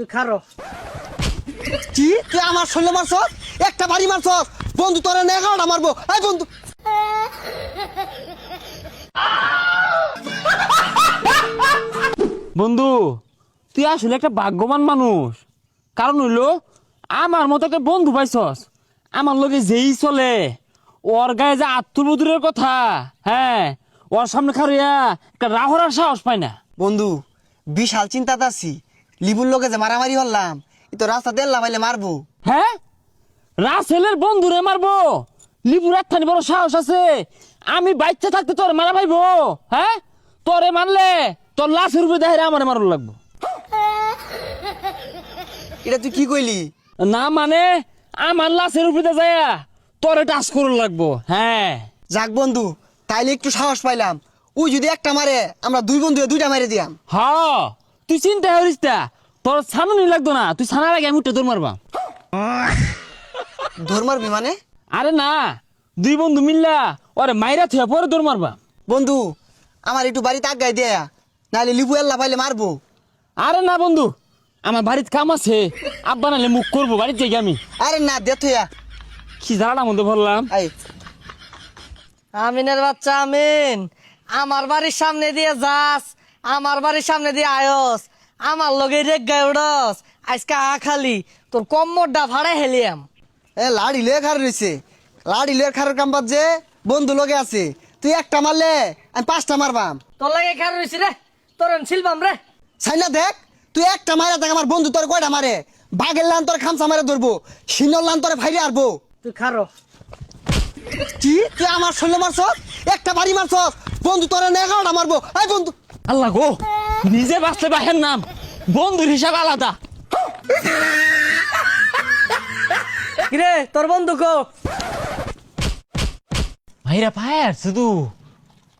তুই খারো। কি? তুই আমার শরীরে মারছ একটা বাড়ি মারছ বন্ধু তোরে এগারোটা মারবো। এই বন্ধু। বন্ধু তুই আসলে একটা ভাগ্যবান মানুষ। কারণ হইল আমার মতো একটা বন্ধু পাইছস। আমার লগে যেই চলে ওর গায়ে যে আত্মবধুরের কথা হ্যাঁ ওর সামনে খারিয়া একটা রাহরার সাহস পায় না। বন্ধু বিশাল চিন্তাতে আছি। লিবুর লোকে যে মারামারি হলাম ই তো রাস্তা দেড়লা পাইলে মারবো। হ্যাঁ? রাসেলের বন্ধুরে মারবো। লিপুর একখানি বড় সাহস আছে। আমি বাচ্চা থাকতে তোর মারা ভাইবো হ্যাঁ? তোরে মারলে তোর লাশের উপরে দেখে আমার মারুন লাগবো। এটা তুই কি কইলি? না মানে আমার লাশের উপরে যায় তোরে টাচ করুন লাগবো। হ্যাঁ। যাক বন্ধু তাইলে একটু সাহস পাইলাম। ওই যদি একটা মারে আমরা দুই বন্ধু দুইটা মারে দিয়াম। হ। তুই চিন্তা করিস তা তোর ছানুনি লাগতো না। তুই ছানার আগে আমি উঠে দৌড় মারবা। ধর মারবি মানে? আরে না দুই বন্ধু মিল্লা ওরে মাইরা থুয়া পরে দৌড় মারবা। বন্ধু আমার একটু বাড়িতে আগাই দেয়া নাহলে লিবু এল্লা পাইলে মারবো। আরে না বন্ধু আমার বাড়িতে কাম আছে। আব্বা নালে মুখ করব বাড়িতে যাই আমি। আরে না দে থইয়া কি জানার মধ্যে বললাম আমিনের বাচ্চা আমিন। আমার বাড়ির সামনে দিয়ে যাস। আমার বাড়ির সামনে দিয়ে আয়স আমার লগে রেগ উড়স আজকে আ খালি তোর কম্মরটা ভাড়া হেলিয়াম। এ লাড়ি লয়ে খার রয়েছে লাড়ি লয়ে খারের কাম বাদ যে বন্ধু লগে আছে। তুই একটা মারলে আমি পাঁচটা মারবাম। তোর লাগে খার রয়েছি রে তোর শিলবাম রে। সাইনা দেখ তুই একটা মারা দেখ আমার বন্ধু তোর কয়টা মারে। বাঘের লান তোর খামসা মারে ধরবো সিনর লান তোর ভাইরে আরবো। তুই খারো কি? তুই আমার শরীরে মারছ একটা বাড়ি মারছ বন্ধু তোর এগারোটা মারবো। এই বন্ধু আল্লাহ গো নিজে বাঁচলে বাহের নাম বন্ধুর হিসাব আলাদা। কিরে তোর বন্ধু কো? ভাইরা ফায়ার শুধু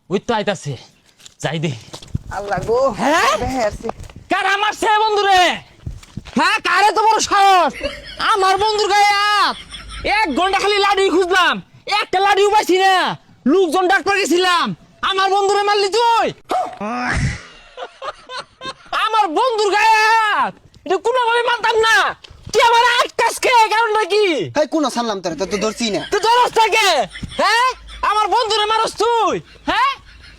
ওই তো আইতাছে যাই দে। আল্লাহ গো হ্যাঁ? কার আমার সে বন্ধু রে? হ্যাঁ কারে তো বড় সাহস? আমার বন্ধুর গায়ে হাত। এক ঘণ্টা খালি লাড়ি খুঁজলাম একটা লাড়িও পাইছি না। লোকজন ডাক্তার গেছিলাম আমার বন্ধুরে মারলি তুই? আমার বন্ধুর গায়ে হাত। এটা কোনোভাবে মানতাম না। তুই আমার আটকাস খেয়ে কারণটা কি হেই কোন তোর? তো ধরছি না। তুই ধরস থাকে হ্যাঁ? আমার বন্ধুরে মারস তুই। হ্যাঁ?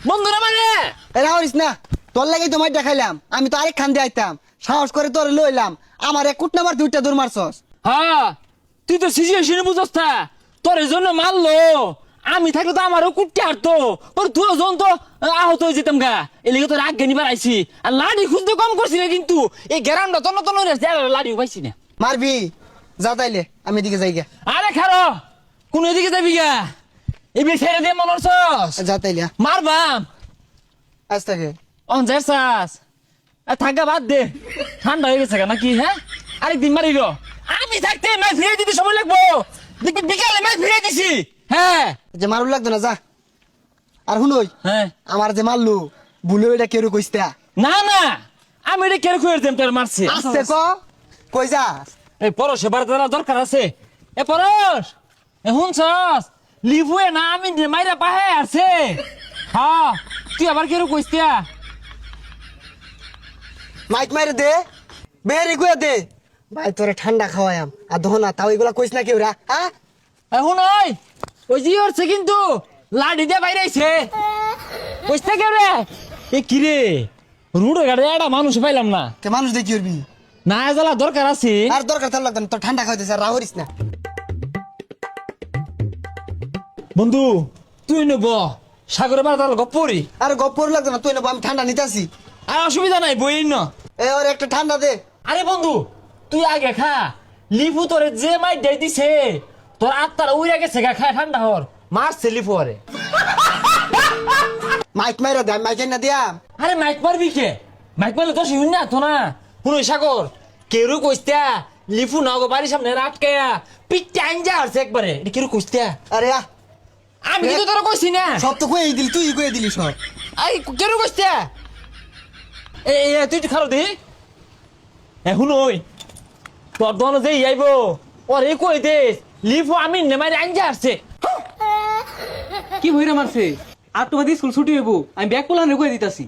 বন্ধুরে মানে? এরা হরিস না তোর লাগেই তো মাইটা খাইলাম আমি তো আরেক খান দিয়ে আইতাম। সাহস করে তোর লইলাম। আমার এক কুট নাম্বার দুইটা দূর মারছস। হ্যাঁ তুই তো সিচুয়েশনে বুঝস না তোর জন্য মারলো। আমি থাকলে তো আমারও কুটতে হারতো তোর তুই জন তো আহত হয়ে যেতাম গা। এলিগে তোর আগ নিবার আইছি আর লাড়ি খুঁজতে কম করছি না কিন্তু। এই গ্যারান্ডা তন্ন তন্ন লাড়িও পাইছি না। মারবি। যা তাইলে আমি এদিকে যাই গা। আরে খারো কোন এদিকে যাবি গা? এবার ছেড়ে দিয়ে মনে হচ্ছস যা তাইলে। মারবাম। আজ থেকে। অন যাস থাকা বাদ দে। ঠান্ডা হয়ে গেছে নাকি হ্যাঁ? আরেকদিন মারিব। আমি থাকতে ম্যাচ ফিরে দিতে সময় লাগবো। বিকালে ম্যাচ ফিরে দিছি। হ্যাঁ। যে মারুল লাগতো না যা। আর শুনই হ্যাঁ। আমার যে মারলু ভুলে এটা কেউ কইস্তা না না আমি এটা কেন করে দিম তোর মারছি। আসতে ক? কই যাস এই পরশ এবার তোরা দরকার আছে। এ পরশ এ শুনছস? লিবুয়ে না আমি যে মাইরা পাহে আছে হ্যাঁ তুই আবার কেন কইস্তিয়া মাইক মাইরে দে বেরি দে। ভাই তোরে ঠান্ডা খাওয়ায়াম আর দহনা তাও এগুলা কইস না কেউ রা হ্যাঁ? এখন ওই ওই কিন্তু লাডি দিয়ে বাইরে আইছে। কইস্তা রে? এ কি রে? রুড়ে গাড়ি একটা মানুষ পাইলাম না। তে মানুষ দেখি উঠবি না জ্বালা দরকার আছে। আর দরকার তার লাগতো না তোর ঠান্ডা খাওয়াইতেছে রাহ করিস না। বন্ধু তুই নেব। সাগরে বাড়ার গপ্পরি আর গপ্পর লাগতো না তুই নেব আমি ঠান্ডা নিতেছি আর অসুবিধা নাই বই ন। এ ওর একটা ঠান্ডা দে। আরে বন্ধু তুই আগে খা। লিফু তোরে যে মাই দেই দিছে। তোর আত্মার উড়ে গেছে গা খায় ঠান্ডা হর মারছে লিফু আরে মাইক মাইরা দে মাইক না দিয়া আরে মাইক মারবি কে? মাইক মারলে তো শুন না তো না। শুনো সাগর। কেরু কইস্তা লিফু না গো বাড়ির সামনে আটকায়া। পিঠটা আইনজা আসছে একবারে। এটা কেরু কইস্তা আরে আ আমি কিন্তু তোরা কইছি না। সব তো কয়ে দিলি তুই কয়ে দিলি সব। আই কেরু কইস্তা এ এ তুই একটু খারো দেখি। এ শুনো ওই। তোর দল যে আইব। ওর এই কই দে লিফু আমি নেমারি আইনজা আসছে। কি হইরা মারছে? আর তোমাদের স্কুল ছুটি হইব আমি ব্যাগ পোলান রেখে দিতাছি।